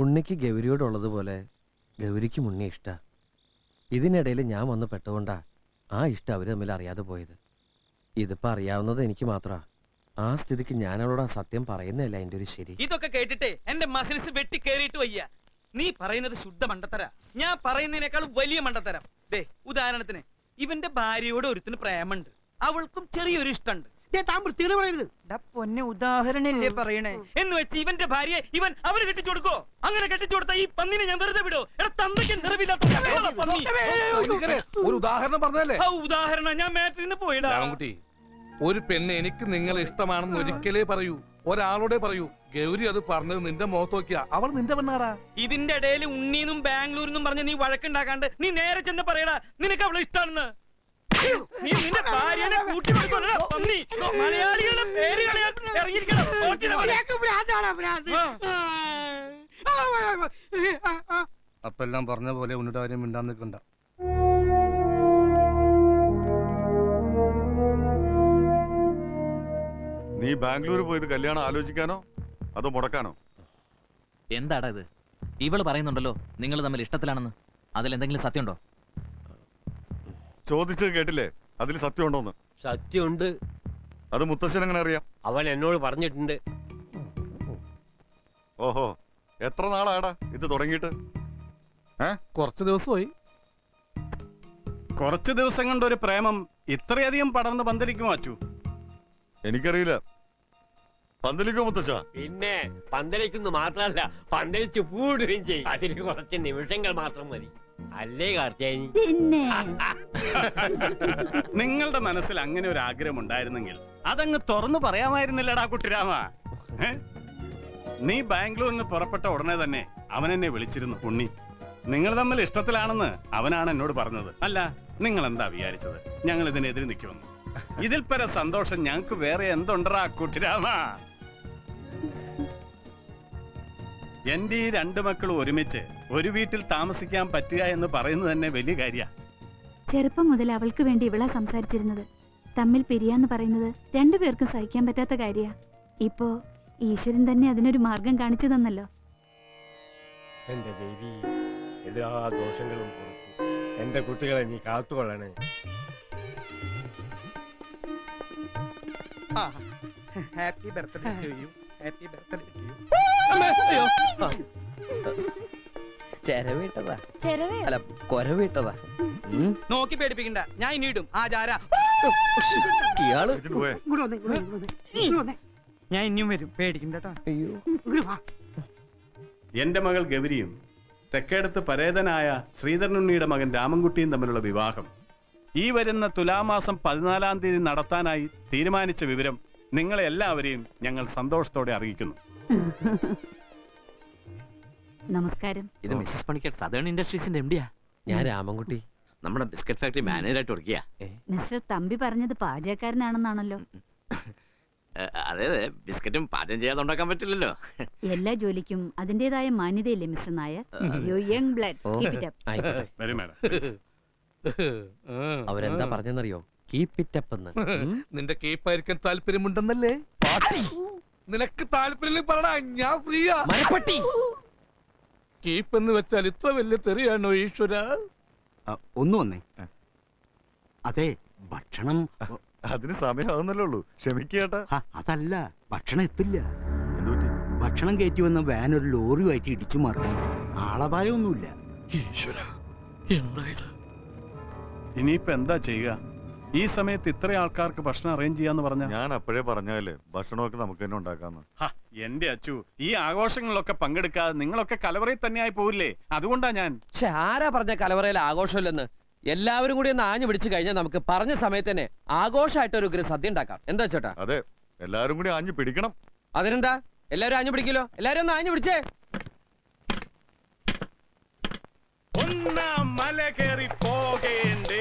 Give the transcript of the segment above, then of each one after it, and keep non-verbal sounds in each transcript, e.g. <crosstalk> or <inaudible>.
ഉണ്ണിക്ക് ഗൗരിയോടുള്ളതുപോലെ ഗൗരിക്കും ഉണ്ണി ഇഷ്ട. ഇതിനിടയിൽ ഞാൻ വന്ന് പെട്ടുകൊണ്ടാ ആ ഇഷ്ടം അവർ തമ്മിൽ അറിയാതെ പോയത്. ഇതിപ്പോ അറിയാവുന്നത് എനിക്ക് മാത്രമാ ആ സ്ഥിതിക്ക് ഞാൻ അവളോട് ആ സത്യം പറയുന്നതല്ല എന്റെ ഒരു ശരി. ഇതൊക്കെ കേട്ടിട്ട് എന്റെ മസിൽസ് വെട്ടി കേറിയിട്ട് വയ്യ. നീ പറയുന്നത് ശുദ്ധ മണ്ടത്തര. ഞാൻ പറയുന്നതിനേക്കാൾ വലിയ മണ്ടത്തരം. ദേ ഉദാഹരണത്തിന് ഇവന്റെ ഭാര്യയോട് ഒരുത്തിന് പ്രേമുണ്ട് അവൾക്കും ചെറിയൊരു ഇഷ്ടമുണ്ട്. താൻ വൃത്തിയോട് പറയരുത്. പൊന്നെ ഉദാഹരണല്ലേ പറയണേ? എന്ന് വെച്ച് ഇവന്റെ ഭാര്യയെ ഇവൻ അവർ കെട്ടിച്ചു കൊടുക്കോ? അങ്ങനെ കെട്ടിച്ചു കൊടുത്ത ഈ പന്നിനെ ഞാൻ വെറുതെ വിടോ. എടാ തന്തയ്ക്ക് നിറവില്ലാത്ത കേവല പന്നി. ഒരു ഉദാഹരണം പറഞ്ഞല്ലേ ആ ഉദാഹരണം ഞാൻ മാറ്ററിന്ന് പോയിടാ. രാമൻകുട്ടി ഒരു പെണ്ണ് എനിക്ക് നിങ്ങളെ ഇഷ്ടമാണെന്ന് ഒരിക്കലേ പറയൂ. ഒരാളോടെ പറയൂ. ഗൗരി അത് പറഞ്ഞത് നിന്റെ മുഖത്ത് നോക്കിയാ. അവൾ നിന്റെ പെണ്ണാടാ. ഇതിന്റെ ഇടയിൽ ഉണ്ണീന്നും ബാംഗ്ലൂരിന്നും പറഞ്ഞ് നീ വഴക്കുണ്ടാക്കാണ്ട് നീ നേരെ ചെന്ന് പറയടാ നിനക്ക് അവളെ ഇഷ്ടാണെന്ന്. നീ നിന്റെ ഭാര്യനെ പന്നി. മലയാളികളുടെ പേര് കളയാൻ ഇറങ്ങിയിരിക്കണം. അപ്പൊ എല്ലാം പറഞ്ഞ പോലെ ഉന്നിട്ട് കാര്യം മിണ്ടാൻ നിൽക്കണ്ട. നീ ബാംഗ്ലൂർ പോയത് കല്യാണം ആലോചിക്കാനോ? അതോ മുടക്കാനോ? എന്താടാ ഇത്? ഇവൾ പറയുന്നുണ്ടല്ലോ നിങ്ങൾ തമ്മിൽ ഇഷ്ടത്തിലാണെന്ന്. അതിൽ എന്തെങ്കിലും സത്യമുണ്ടോ? ചോദിച്ചത് കേട്ടില്ലേ? അതിൽ സത്യമുണ്ടോന്ന്? സത്യമുണ്ട്. അത് മുത്തശ്ശൻ എങ്ങനെ അറിയാം? അവൻ എന്നോട് പറഞ്ഞിട്ടുണ്ട്. ഓഹോ എത്ര നാളാടാ ഇത് തുടങ്ങിയിട്ട്? കുറച്ച് ദിവസമായി. കുറച്ച് ദിവസം കൊണ്ട് ഒരു പ്രേമം ഇത്രയധികം പടർന്ന് പന്തലിക്കുമോ അച്ചു എനിക്കറിയില്ല. പന്തലിക്കോ മുത്തച്ഛ? പിന്നെ പന്തലിക്കുന്നു മാത്രമല്ല പന്തലിച്ച് പൂടുകയും ചെയ്യും. അതിന് കുറച്ച് നിമിഷങ്ങൾ മാത്രം മതി. അല്ലേ പിന്നെ? <laughs> നിങ്ങളുടെ മനസ്സിൽ അങ്ങനെ ഒരു ആഗ്രഹം ഉണ്ടായിരുന്നെങ്കിൽ അതങ്ങ് തുറന്നു പറയാമായിരുന്നില്ലടാ കുട്ടിരാമ ഏ? നീ ബാംഗ്ലൂരിൽ നിന്ന് പുറപ്പെട്ട ഉടനെ തന്നെ അവൻ എന്നെ വിളിച്ചിരുന്നു ഉണ്ണി. നിങ്ങൾ തമ്മിൽ ഇഷ്ടത്തിലാണെന്ന് അവനാണ് എന്നോട് പറഞ്ഞത്. അല്ല നിങ്ങൾ എന്താ വിചാരിച്ചത്? ഞങ്ങൾ ഇതിനെതിരെ നിൽക്കുമെന്ന്. ഇതിൽ പര സന്തോഷം ഞങ്ങൾക്ക് വേറെ എന്തുണ്ടാ കുട്ടിരാമ എന്റെ ഈ രണ്ടു മക്കളും ഒരുമിച്ച് ഒരു വീട്ടിൽ താമസിക്കാൻ പറ്റുക എന്ന് പറയുന്നത് തന്നെ വലിയ കാര്യ. ചെറുപ്പം മുതൽ അവൾക്ക് വേണ്ടി ഇവളാ സംസാരിച്ചിരുന്നത്. തമ്മിൽ പിരിയാന്ന് പറയുന്നത് രണ്ടുപേർക്കും സഹിക്കാൻ പറ്റാത്ത കാര്യ. ഇപ്പോ ഈശ്വരൻ തന്നെ അതിനൊരു മാർഗം കാണിച്ചു തന്നല്ലോ. എന്റെ ദേവി എല്ലാ ദോഷങ്ങളും പുറത്തു. എന്റെ കുട്ടികളെ നീ കാത്തുകൊള്ളണേ. Happy birthday to you. Happy birthday to you. ചെരവിട്ടതാ. ചെറുവേ അല്ല കൊരവിട്ടതാ. നോക്കി പേടിപ്പിക്കണ്ട. ഞാൻ ഇനി ഇടും. ആചാര. ഇയാൾ? ഞാൻ ഇനിയും വരും. പേടിക്കണ്ട അയ്യോ. എന്റെ മകൾ ഗൗരിയും തെക്കേടത്ത് പരേതനായ ശ്രീധരനുണ്ണിയുടെ മകൻ രാമൻകുട്ടിയും തമ്മിലുള്ള വിവാഹം. ഈ വരുന്ന തുലാമാസം പതിനാലാം തീയതി നടത്താനായി തീരുമാനിച്ച വിവരം നിങ്ങളെ എല്ലാവരെയും ഞങ്ങൾ സന്തോഷത്തോടെ അറിയിക്കുന്നു. <laughs> നമസ്കാരം. ഇത് മിസ്സസ് പണിക്കർ സദേൺ ഇൻഡസ്ട്രീസിന്റെ എം ഡിയാ ഞാൻ രാമൻകുട്ടി. നമ്മുടെ ബിസ്ക്കറ്റ് ഫാക്ടറി മാനേജറായിട്ട് വർക്കിയാ മിസ്റ്റർ തമ്പി പറഞ്ഞത് പാചകക്കാരനാണെന്നാണല്ലോ. അതെ അതെ. ബിസ്ക്കറ്റും പാചകം ചെയ്യാതെ ഉണ്ടാക്കാൻ പറ്റില്ലല്ലോ. എല്ലാ ജോലിക്കും അതിന്റേതായ മാന്യതയില്ലേ Mr Nair? You young blood keep it up വരും മാഡം അവരെന്താ പറഞ്ഞെന്നറിയോ? കീപ് ഇറ്റ് അപ്പ് എന്ന്. <laughs> നിന്റെ താൽപര്യമുണ്ടെന്നല്ലേ താല്പര്യമുണ്ടെന്നല്ലേ? നിനക്ക് താല്പര്യം പറടാ ഞാൻ ഫ്രീയാ. മരപ്പട്ടി. കീപ്പ് എന്ന് വെച്ചാൽ ഇത്ര വലിയ തെറിയാണോ ഈശ്വര? ഒന്നു വന്നേ. അതെ ഭക്ഷണം. അതിന് സമയമാകുന്നല്ലേ ഉള്ളൂ. ക്ഷമിക്കേട്ടാ അതല്ല ഭക്ഷണം എത്തില്ല. ഭക്ഷണം കയറ്റി വന്ന വാൻ ഒരു ലോറിയുമായിട്ട് ഇടിച്ചു മറിഞ്ഞു. ആളപായമൊന്നുമില്ല. ഈശ്വര എന്തായത് ഇനിയിപ്പോ എന്താ ചെയ്യുക? ഈ സമയത്ത് ഇത്ര ആൾക്കാർക്ക് ഭക്ഷണം അറേഞ്ച് ചെയ്യാന്ന് പറഞ്ഞ? ഞാൻ അപ്പോഴേ പറഞ്ഞാലേ ഭക്ഷണമൊക്കെ നമുക്ക് തന്നെ ഉണ്ടാക്കാന്ന്. എന്റെ അച്ചു ഈ ആഘോഷങ്ങളിലൊക്കെ പങ്കെടുക്കാതെ നിങ്ങളൊക്കെ കലവറയിൽ തന്നെയായി പോവില്ലേ? അതുകൊണ്ടാ ഞാൻ. പക്ഷെ ആരാ പറഞ്ഞ കലവറയിൽ ആഘോഷമില്ലെന്ന്? എല്ലാവരും കൂടി ഒന്ന് ആഞ്ഞു പിടിച്ചു കഴിഞ്ഞാൽ നമുക്ക് പറഞ്ഞ സമയത്ത് തന്നെ ആഘോഷമായിട്ട് ഒരു ഉഗ്ര സദ്യ ഉണ്ടാക്കാം. എന്താ ചേട്ടാ? അതെ എല്ലാവരും കൂടി ആഞ്ഞു പിടിക്കണം. അതിനെന്താ? എല്ലാവരും ആഞ്ഞു പിടിക്കലോ എല്ലാവരും ഒന്ന് ആഞ്ഞു പിടിച്ചേ. ഒന്നാം മല കയറി പോകേണ്ടേ.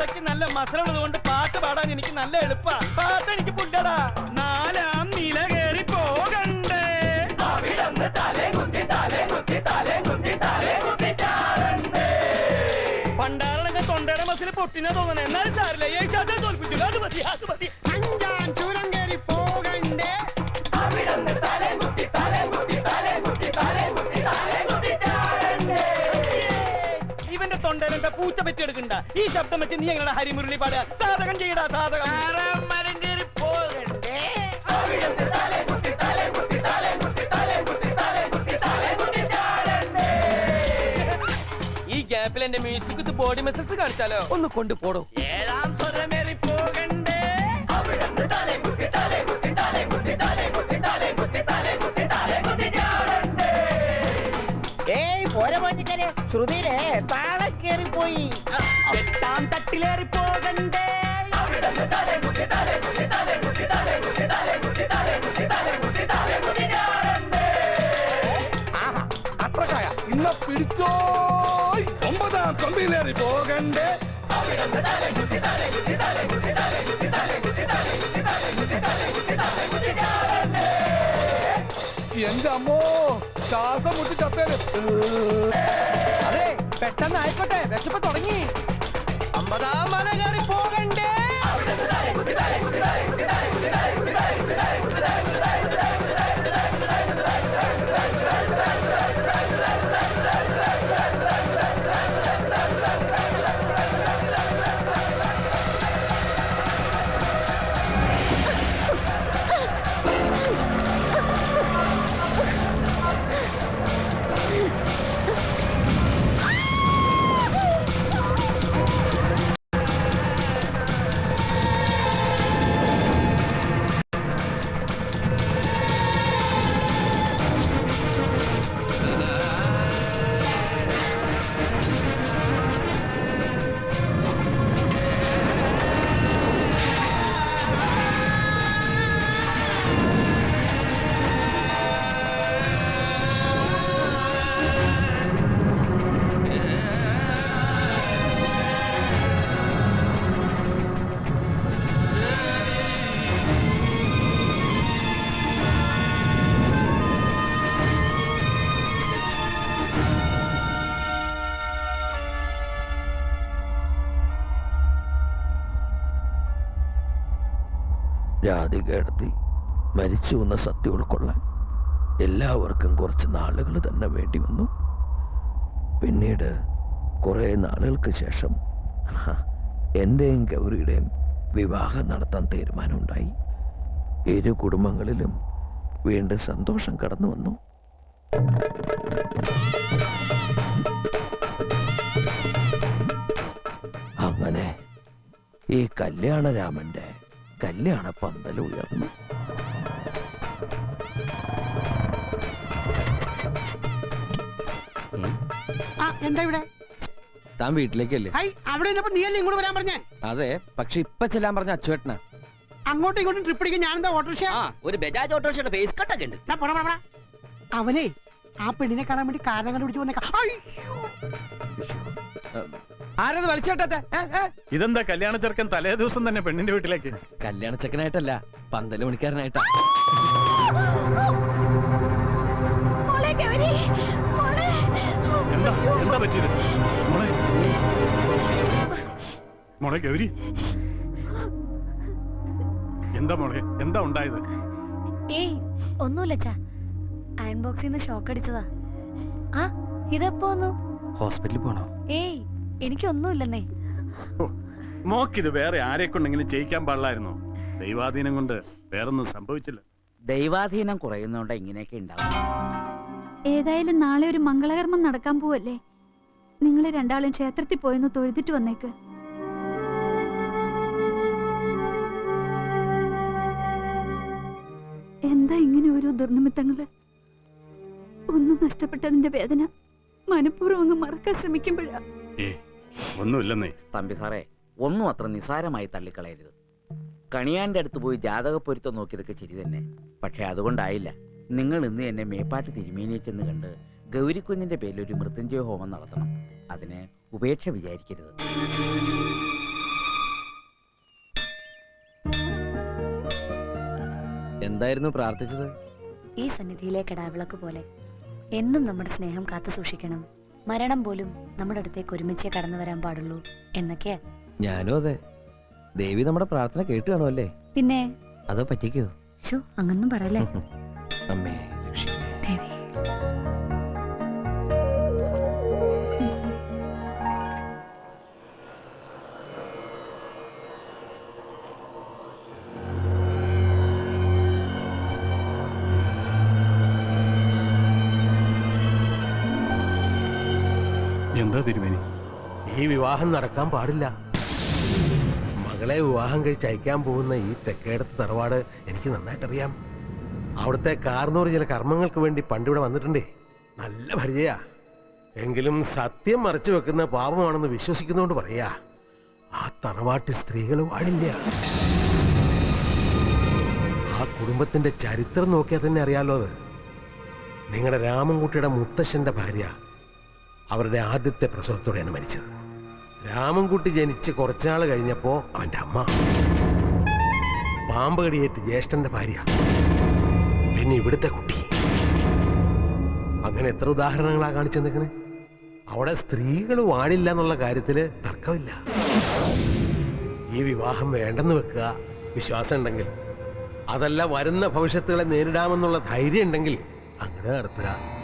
മണ്ടയ്ക്ക് നല്ല മസലുള്ളത് കൊണ്ട് പാട്ട് പാടാൻ എനിക്ക് നല്ല എളുപ്പാ. പാട്ട് എനിക്ക് പുല്ലടാ. നാലാം നില കയറി പോകണ്ടേ? പണ്ടാരണൊക്കെ തൊണ്ടയുടെ മസിൽ പൊട്ടിനെ തോന്നണേ. എന്നാലും സാറില്ല ഏഷ്യാസിനെ തോൽപ്പിച്ചു അത് മതി അത് മതി. മണ്ടൻ പൂച്ച പറ്റി എടുക്കണ്ട. ഈ ശബ്ദം വെച്ച് നീ എങ്ങനെ ഹരിമുരളി പാടുക? സാധകം ചെയ്യടാ സാധകം. ഈ ഗ്യാപ്പിൽ എന്റെ മ്യൂസിക് ബോഡി മസിൽസ് കാണിച്ചാലോ? ഒന്ന് കൊണ്ടുപോടോ ഏഴാം സ്വരമേറി പോകണ്ടേ? ശ്രുതിയിലെ താ மலைக்கேறி போய் எட்டாம் தட்டிலேறி போகண்டே இன்னும் பிடிச்சோ ஒன்பதாம் தொம்பிலேறி போகண்டே എന്റെ അമ്മോ ശ്വാസം മുട്ടി ചത്തേര്. അതെ പെട്ടെന്ന് ആയിക്കോട്ടെ വിശപ്പ് തുടങ്ങി. അമ്പതാം മല കയറി പോകണ്ടേ? രാധികേടത്തി മരിച്ചു എന്ന സത്യം ഉൾക്കൊള്ളാൻ എല്ലാവർക്കും കുറച്ച് നാളുകൾ തന്നെ വേണ്ടി വന്നു. പിന്നീട് കുറേ നാളുകൾക്ക് ശേഷം എന്റെയും ഗൗരിയുടെയും വിവാഹം നടത്താൻ തീരുമാനമുണ്ടായി. ഇരു കുടുംബങ്ങളിലും വീണ്ടും സന്തോഷം കടന്നു വന്നു. അങ്ങനെ ഈ കല്യാണരാമന്റെ കല്യാണ പന്തൽ ഉയർന്നു. ആ എന്താ ഇവിടെ? താൻ വീട്ടിലേക്കല്ലേ? ഹൈ അവിടെ നിന്നപ്പോ നീയല്ലേ ഇങ്ങോട്ട് വരാൻ പറഞ്ഞേ? അതെ പക്ഷെ ഇപ്പൊ ചെല്ലാൻ പറഞ്ഞ അച്ചുവേട്ടനാ. അങ്ങോട്ടും ഇങ്ങോട്ടും ട്രിപ്പ് അടിക്കാൻ ഞാൻ എന്താ ഓട്ടോറിക്ഷ ഒരു ബജാജ് ഓട്ടോറിക്ഷയുടെ ഫേസ് കട്ടൊക്കെ ഉണ്ട്. അവനെ ആ പെണ്ണിനെ കാണാൻ വേണ്ടി കാരണം കണ്ടുപിടിച്ച് വന്നേക്കാം. ആരത് വലിച്ചേട്ടത്തെ ഇതെന്താ കല്യാണ ചെറുക്കൻ തലേ ദിവസം തന്നെ പെണ്ണിന്റെ വീട്ടിലേക്ക്? കല്യാണ ചെക്കനായിട്ടല്ല പന്തൽ മണിക്കാരനായിട്ടാ മോളെ ഗൗരി മോളെ. എന്താ എന്താ പറ്റിയത്? മോളെ മോളെ ഗൗരി. എന്താ മോളെ എന്താ ഉണ്ടായത്? ഏയ് ഒന്നുമില്ല അയൺ ബോക്സിൽ നിന്ന് ഷോക്ക് അടിച്ചതാ. ആ ഇതെപ്പോ ഹോസ്പിറ്റലിൽ പോണോ? ഏയ് എനിക്കൊന്നുമില്ലെന്നേ. മോക്കിത് വേറെ ആരെ കൊണ്ടെങ്കിലും ജയിക്കാൻ പാടില്ലായിരുന്നോ? ദൈവാധീനം കൊണ്ട് വേറൊന്നും സംഭവിച്ചില്ല. ദൈവാധീനം കുറയുന്നോണ്ട് ഇങ്ങനെയൊക്കെ ഉണ്ടാവും. ഏതായാലും നാളെ ഒരു മംഗളകർമ്മം നടക്കാൻ പോവല്ലേ? നിങ്ങൾ രണ്ടാളും ക്ഷേത്രത്തിൽ പോയെന്ന് തൊഴുതിട്ട് വന്നേക്ക്. എന്താ ഇങ്ങനെ ഓരോ ദുർനിമിത്തങ്ങൾ? ഒന്നും നഷ്ടപ്പെട്ടതിന്റെ വേദന മനഃപൂർവം അങ്ങ് മറക്കാൻ ശ്രമിക്കുമ്പോഴാ. തമ്പി സാറേ ഒന്നും അത്ര നിസാരമായി തള്ളിക്കളയരുത്. കണിയാന്റെ അടുത്ത് പോയി ജാതക പൊരുത്തം നോക്കിയതൊക്കെ ശരി തന്നെ. പക്ഷെ അതുകൊണ്ടായില്ല. നിങ്ങൾ ഇന്ന് എന്നെ മേപ്പാട്ട് തിരുമേനിച്ചെന്ന് കണ്ട് ഗൗരിക്കുഞ്ഞിന്റെ പേരിൽ ഒരു മൃത്യുഞ്ജയ ഹോമം നടത്തണം. അതിന് ഉപേക്ഷ വിചാരിക്കരുത്. എന്തായിരുന്നു പ്രാർത്ഥിച്ചത്? ഈ സന്നിധിയിലെ കടാവിളക്ക് പോലെ. എന്നും നമ്മുടെ സ്നേഹം കാത്തു സൂക്ഷിക്കണം. മരണം പോലും നമ്മുടെ അടുത്തേക്ക് ഒരുമിച്ചേ കടന്നു വരാൻ പാടുള്ളൂ. എന്നൊക്കെയാ? ഞാനും അതെ. ദേവി നമ്മുടെ പ്രാർത്ഥന കേട്ടു കാണുമല്ലേ പിന്നെ? അതോ പറ്റിക്കോ? അങ്ങനൊന്നും അങ്ങൊന്നും പറയല്ലേ അമ്മേ ദേവി. എന്താ തിരുമേനി? ഈ വിവാഹം നടക്കാൻ പാടില്ല. മകളെ വിവാഹം കഴിച്ച് അയക്കാൻ പോകുന്ന ഈ തെക്കേടത്ത് തറവാട് എനിക്ക് നന്നായിട്ടറിയാം. അവിടുത്തെ കാർന്നൂർ ചില കർമ്മങ്ങൾക്ക് വേണ്ടി പണ്ടിവിടെ വന്നിട്ടുണ്ടേ. നല്ല പരിചയാ. എങ്കിലും സത്യം മറച്ചു വെക്കുന്ന പാപമാണെന്ന് വിശ്വസിക്കുന്നോണ്ട് പറയാ. ആ തറവാട്ടിൽ സ്ത്രീകൾ പാടില്ല ആ കുടുംബത്തിന്റെ ചരിത്രം നോക്കിയാൽ തന്നെ അറിയാലോ അത്. നിങ്ങളുടെ രാമൻകുട്ടിയുടെ മുത്തശ്ശന്റെ ഭാര്യ. അവരുടെ ആദ്യത്തെ പ്രസവത്തോടെയാണ് മരിച്ചത്. രാമൻകുട്ടി ജനിച്ച് കുറച്ചാൾ കഴിഞ്ഞപ്പോ അവന്റെ അമ്മ. പാമ്പ് കടിയേറ്റ് ജ്യേഷ്ഠന്റെ ഭാര്യ. പിന്നെ ഇവിടുത്തെ കുട്ടി. അങ്ങനെ എത്ര ഉദാഹരണങ്ങളാ കാണിച്ചു നിൽക്കണേ അവിടെ സ്ത്രീകൾ വാടില്ല എന്നുള്ള കാര്യത്തിൽ തർക്കമില്ല. ഈ വിവാഹം വേണ്ടെന്ന് വെക്കുക വിശ്വാസം ഉണ്ടെങ്കിൽ. അതല്ല വരുന്ന ഭവിഷ്യത്തുകളെ നേരിടാമെന്നുള്ള ധൈര്യം ഉണ്ടെങ്കിൽ അങ്ങനെ നടത്തുക.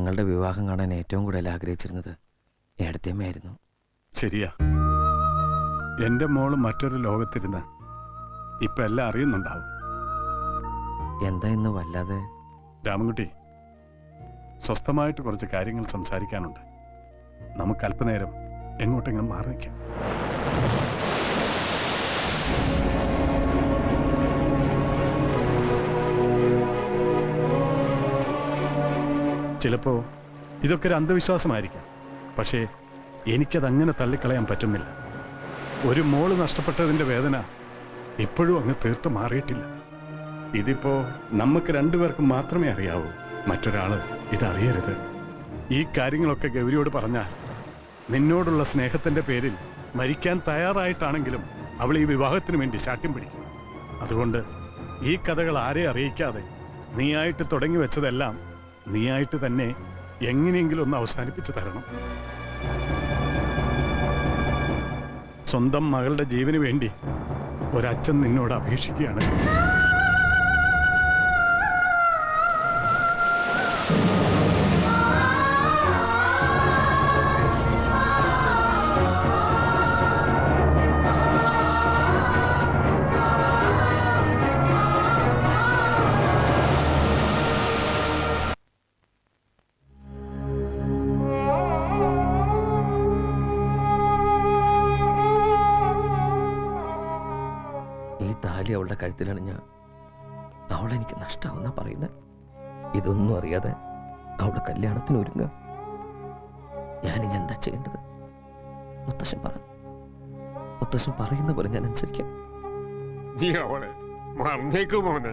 ഞങ്ങളുടെ വിവാഹം കാണാൻ ഏറ്റവും കൂടുതൽ ആഗ്രഹിച്ചിരുന്നത് ഏടത്തിയമ്മയായിരുന്നു. ശരിയാ. എന്റെ മോൾ മറ്റൊരു ലോകത്തിരുന്ന് ഇപ്പൊ എല്ലാം അറിയുന്നുണ്ടാവും. എന്താ ഇന്ന് വല്ലാതെ? രാമൻകുട്ടി സ്വസ്ഥമായിട്ട് കുറച്ച് കാര്യങ്ങൾ സംസാരിക്കാനുണ്ട്. നമുക്ക് അല്പനേരം എങ്ങോട്ടെങ്കിലും മാറി നിൽക്കാം. ചിലപ്പോ ഇതൊക്കെ ഒരു അന്ധവിശ്വാസമായിരിക്കാം. പക്ഷേ എനിക്കതങ്ങനെ തള്ളിക്കളയാൻ പറ്റുന്നില്ല. ഒരു മോൾ നഷ്ടപ്പെട്ടതിന്റെ വേദന ഇപ്പോഴും അങ്ങ് തീർത്ത് മാറിയിട്ടില്ല. ഇതിപ്പോ നമുക്ക് രണ്ടുപേർക്കും മാത്രമേ അറിയാവൂ. മറ്റൊരാൾ ഇതറിയരുത്. ഈ കാര്യങ്ങളൊക്കെ ഗൗരിയോട് പറഞ്ഞാൽ നിന്നോടുള്ള സ്നേഹത്തിന്റെ പേരിൽ മരിക്കാൻ തയ്യാറായിട്ടാണെങ്കിലും അവൾ ഈ വിവാഹത്തിന് വേണ്ടി ശാഠ്യം പിടിക്കും. അതുകൊണ്ട് ഈ കഥകൾ ആരെ അറിയിക്കാതെ നീയായിട്ട് തുടങ്ങി വെച്ചതെല്ലാം നീയായിട്ട് തന്നെ എങ്ങനെയെങ്കിലും ഒന്ന് അവസാനിപ്പിച്ചു തരണം. സ്വന്തം മകളുടെ ജീവന് വേണ്ടി ഒരച്ഛൻ നിന്നോട് അപേക്ഷിക്കുകയാണ്. അവളുടെ കഴുത്തിലണിഞ്ഞ അവളെനിക്ക് നഷ്ടാവുന്ന പറയുന്നത് ഇതൊന്നും അറിയാതെ അവളുടെ കല്യാണത്തിന് ഒരുങ്ങ ഞാനിനി എന്താ ചെയ്യേണ്ടത്? മുത്തശ്ശൻ പറ. മുത്തശ്ശൻ പറയുന്ന പോലെ ഞാൻ അനുസരിക്കാം. നീ അവളെ മറന്നേക്ക് മോനെ.